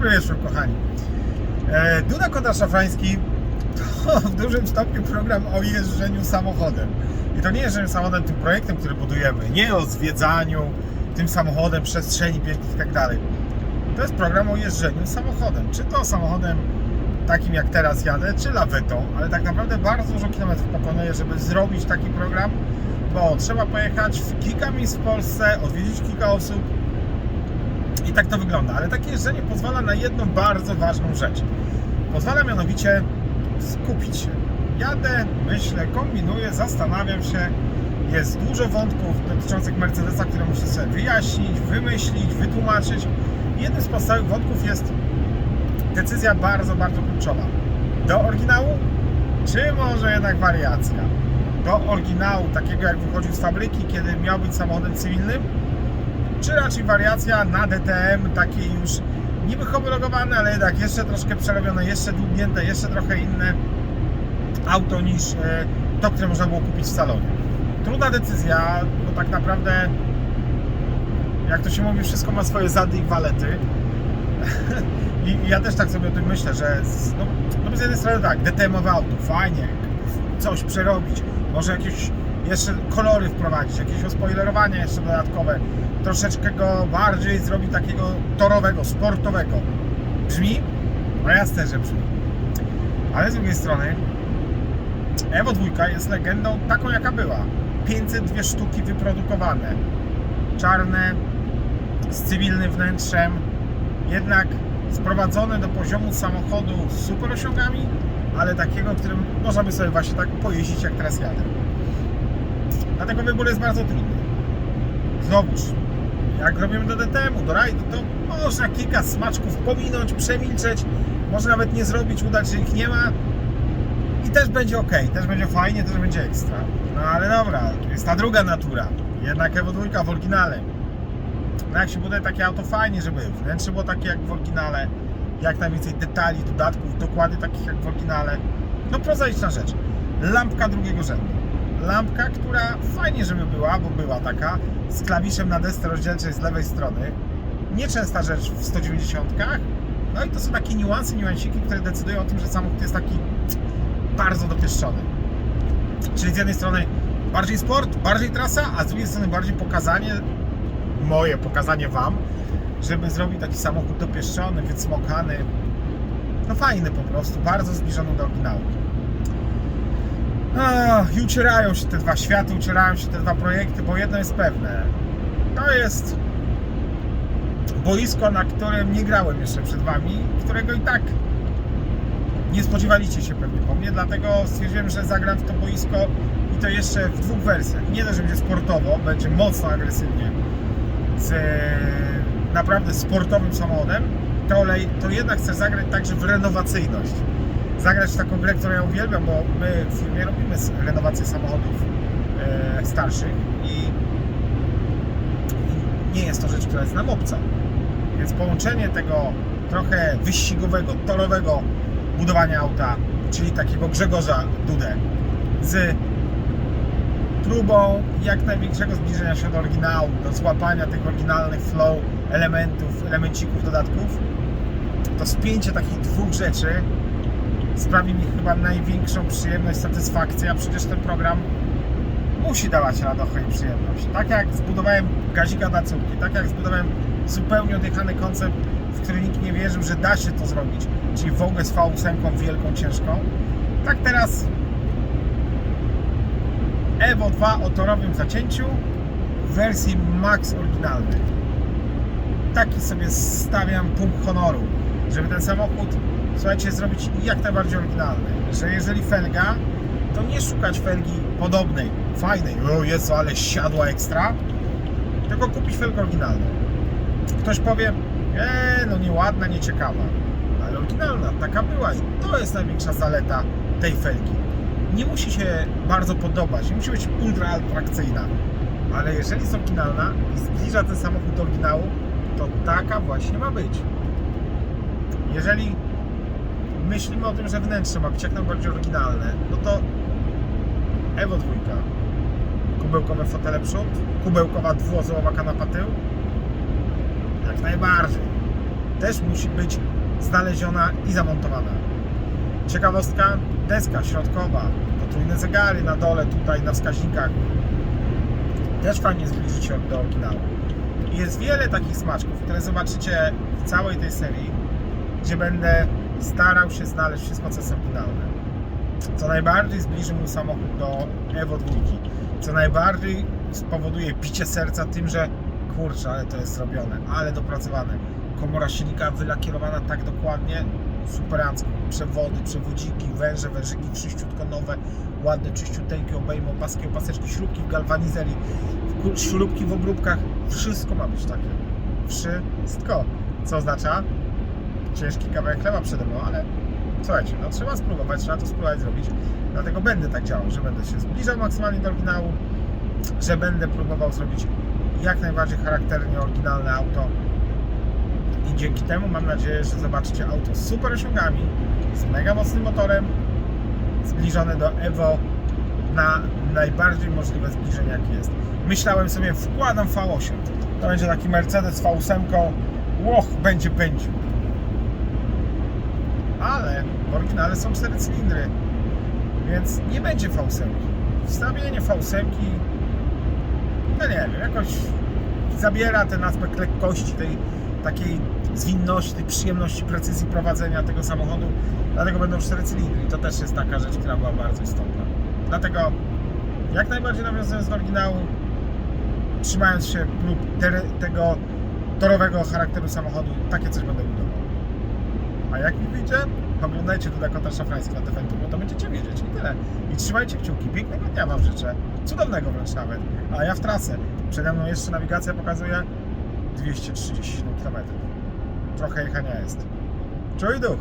Dobry wieczór, kochani. E, Duda Kota Szafrański to w dużym stopniu program o jeżdżeniu samochodem. I to nie jeżdżeniu samochodem tym projektem, który budujemy, nie o zwiedzaniu tym samochodem, przestrzeni pięknych i tak dalej. To jest program o jeżdżeniu samochodem. Czy to samochodem takim jak teraz jadę, czy lawetą, ale tak naprawdę bardzo dużo kilometrów pokonuję, żeby zrobić taki program, bo trzeba pojechać w kilka miejsc w Polsce, odwiedzić kilka osób, i tak to wygląda, ale takie jeżdżenie pozwala na jedną bardzo ważną rzecz. Pozwala mianowicie skupić się. Jadę, myślę, kombinuję, zastanawiam się. Jest dużo wątków dotyczących Mercedesa, które muszę sobie wyjaśnić, wymyślić, wytłumaczyć. Jednym z podstawowych wątków jest decyzja bardzo, bardzo kluczowa. Do oryginału, czy może jednak wariacja? Do oryginału, takiego jak wychodził z fabryki, kiedy miał być samochodem cywilnym, czy raczej wariacja na DTM, takie już niby homologowane, ale jednak jeszcze troszkę przerobione, jeszcze długnięte, jeszcze trochę inne auto niż e, to, które można było kupić w salonie. Trudna decyzja, bo tak naprawdę jak to się mówi, wszystko ma swoje zady i walety. I ja też tak sobie o tym myślę, że z, no, no z jednej strony tak, DTM-owe auto, fajnie, coś przerobić, może jakieś jeszcze kolory wprowadzić, jakieś ospoilerowanie jeszcze dodatkowe, troszeczkę go bardziej zrobić takiego torowego, sportowego. Brzmi? No jasne, że brzmi. Ale z drugiej strony Evo 2 jest legendą taką jaka była. 502 sztuki wyprodukowane. Czarne, z cywilnym wnętrzem, jednak sprowadzone do poziomu samochodu z super osiągami, ale takiego, którym można by sobie właśnie tak pojeździć jak teraz jadę. Dlatego wybór jest bardzo trudny. Znowuż, jak robimy do DTM-u, do rajdu, to można kilka smaczków pominąć, przemilczeć, może nawet nie zrobić, udać, że ich nie ma i też będzie ok, też będzie fajnie, też będzie ekstra. No ale dobra, jest ta druga natura, jednak Evo 2 w oryginale. No jak się buduje takie auto, fajnie, żeby wnętrze było takie jak w oryginale, jak najwięcej detali, dodatków, dokłady takich jak w oryginale. No prozaiczna rzecz. Lampka drugiego rzędu. Lampka, która fajnie, żeby była, bo była taka, z klawiszem na desce rozdzielczej z lewej strony. Nieczęsta rzecz w 190. No i to są takie niuanse, niuansiki, które decydują o tym, że samochód jest taki bardzo dopieszczony. Czyli z jednej strony bardziej sport, bardziej trasa, a z drugiej strony bardziej pokazanie, moje pokazanie Wam, żeby zrobić taki samochód dopieszczony, wycmokany, no fajny po prostu, bardzo zbliżony do oryginału. Ach, I ucierają się te dwa światy, ucierają się te dwa projekty, bo jedno jest pewne. To jest boisko, na którym nie grałem jeszcze przed Wami, którego i tak nie spodziewaliście się pewnie po mnie, dlatego stwierdziłem, że zagram w to boisko i to jeszcze w dwóch wersjach. Nie dość, że będzie sportowo, będzie mocno agresywnie z e, naprawdę sportowym samochodem, to, to jednak chcę zagrać także w renowacyjność. Zagrać w taką grę, którą ja uwielbiam, bo my w firmie robimy renowację samochodów e, starszych i, i nie jest to rzecz, która jest nam obca. Więc połączenie tego trochę wyścigowego, torowego budowania auta, czyli takiego Grzegorza Dudę z próbą jak największego zbliżenia się do oryginału, do złapania tych oryginalnych flow elementów, elemencików, dodatków, to spięcie takich dwóch rzeczy sprawi mi chyba największą przyjemność, satysfakcję, a przecież ten program musi dawać radochę i przyjemność. Tak jak zbudowałem gazika dla córki, tak jak zbudowałem zupełnie odjechany koncept, w który nikt nie wierzył, że da się to zrobić, czyli Vogue z V8 wielką, ciężką, tak teraz Evo 2 o torowym zacięciu w wersji Max oryginalnej. Taki sobie stawiam punkt honoru, żeby ten samochód, słuchajcie, zrobić jak najbardziej oryginalny. Że jeżeli felga, to nie szukać felgi podobnej, fajnej, o jest, ale siadła ekstra, tylko kupić felgę oryginalną. Ktoś powie, eee, no nieładna, nieciekawa, ale oryginalna, taka była to jest największa zaleta tej felgi nie musi się bardzo podobać, nie musi być ultra atrakcyjna, ale jeżeli jest oryginalna i zbliża ten samochód do oryginału, to taka właśnie ma być. Jeżeli myślimy o tym, że wnętrze ma być jak najbardziej oryginalne, no to Evo 2, kubełkowe fotele przód, kubełkowa dwuosobowa kanapa tył, jak najbardziej. Też musi być znaleziona i zamontowana. Ciekawostka, deska środkowa, potrójne zegary na dole tutaj na wskaźnikach. Też fajnie zbliżyć się do oryginału. Jest wiele takich smaczków, które zobaczycie w całej tej serii, gdzie będę starał się znaleźć wszystko, co jest oryginalne. Co najbardziej zbliży mój samochód do Evo 2. Co najbardziej spowoduje picie serca tym, że kurczę, ale to jest zrobione, ale dopracowane. Komora silnika wylakierowana tak dokładnie, superancko. Przewody, przewodziki, węże, wężyki, wszyściutko nowe, ładne, czyściuteńkie, obejmą, paski, opaseczki, śrubki w galwanizerii, śrubki w obróbkach. Wszystko ma być takie. Wszystko. Co oznacza? Ciężki kawałek chleba przede mną, ale słuchajcie, no trzeba spróbować, trzeba to spróbować zrobić. Dlatego będę tak działał, że będę się zbliżał maksymalnie do oryginału, że będę próbował zrobić jak najbardziej charakternie oryginalne auto. I dzięki temu mam nadzieję, że zobaczycie auto z super osiągami, z mega mocnym motorem, zbliżone do Evo na najbardziej możliwe zbliżenie jakie jest. Myślałem sobie, wkładam V8. To będzie taki Mercedes V8. Łoch, będzie pędził. Ale w oryginale są 4 cylindry, więc nie będzie V8. Wstawienie V8 no nie wiem, jakoś zabiera ten aspekt lekkości, tej takiej zwinności, tej przyjemności, precyzji prowadzenia tego samochodu. Dlatego będą 4 cylindry i to też jest taka rzecz, która była bardzo istotna. Dlatego jak najbardziej nawiązując do oryginału, trzymając się ter- tego torowego charakteru samochodu, takie coś będę budował. A jak mi wyjdzie, oglądajcie do Dakota Szafrańskiego na Defentu, bo to będziecie wiedzieć i tyle. I trzymajcie kciuki. Pięknego dnia Wam życzę. Cudownego wręcz nawet. A ja w trasę. Przede mną jeszcze nawigacja pokazuje 237 km. Trochę jechania jest. Czuj duch.